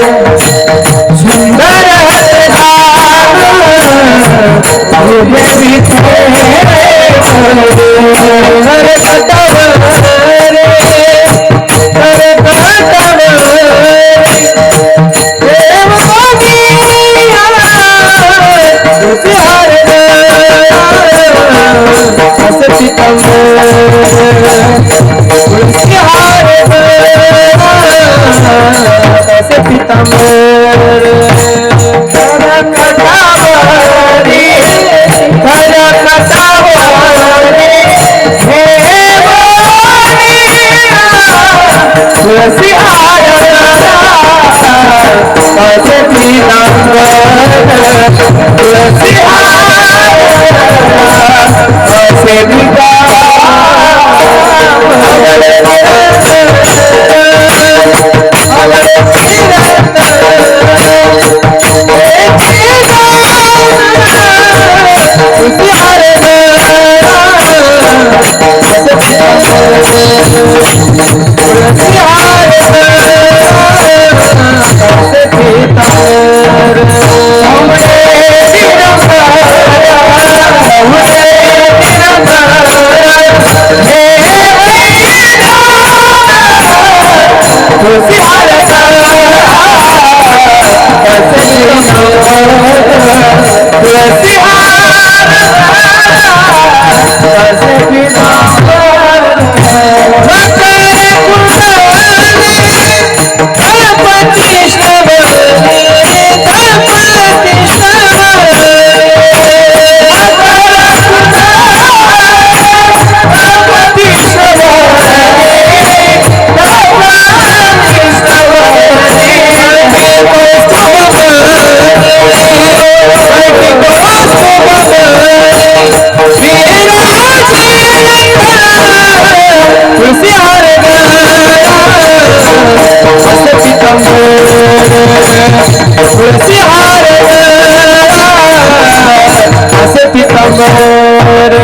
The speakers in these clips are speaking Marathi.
las We got. हसती Qamar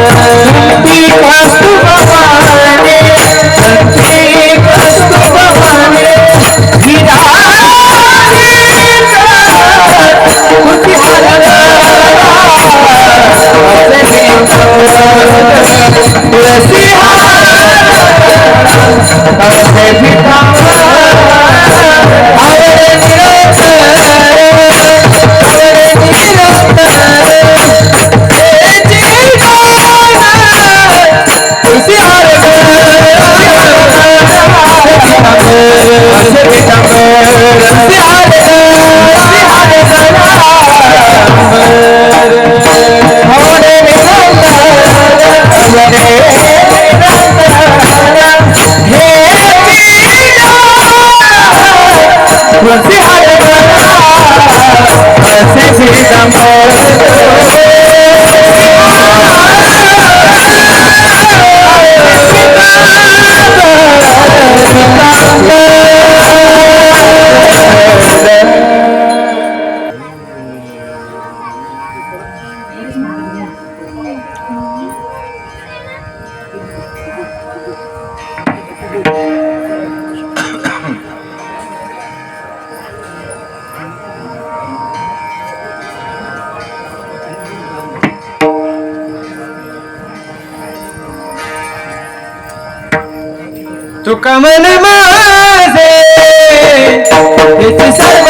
I see hai I bunsi si tamor. Kamal माझे सर्व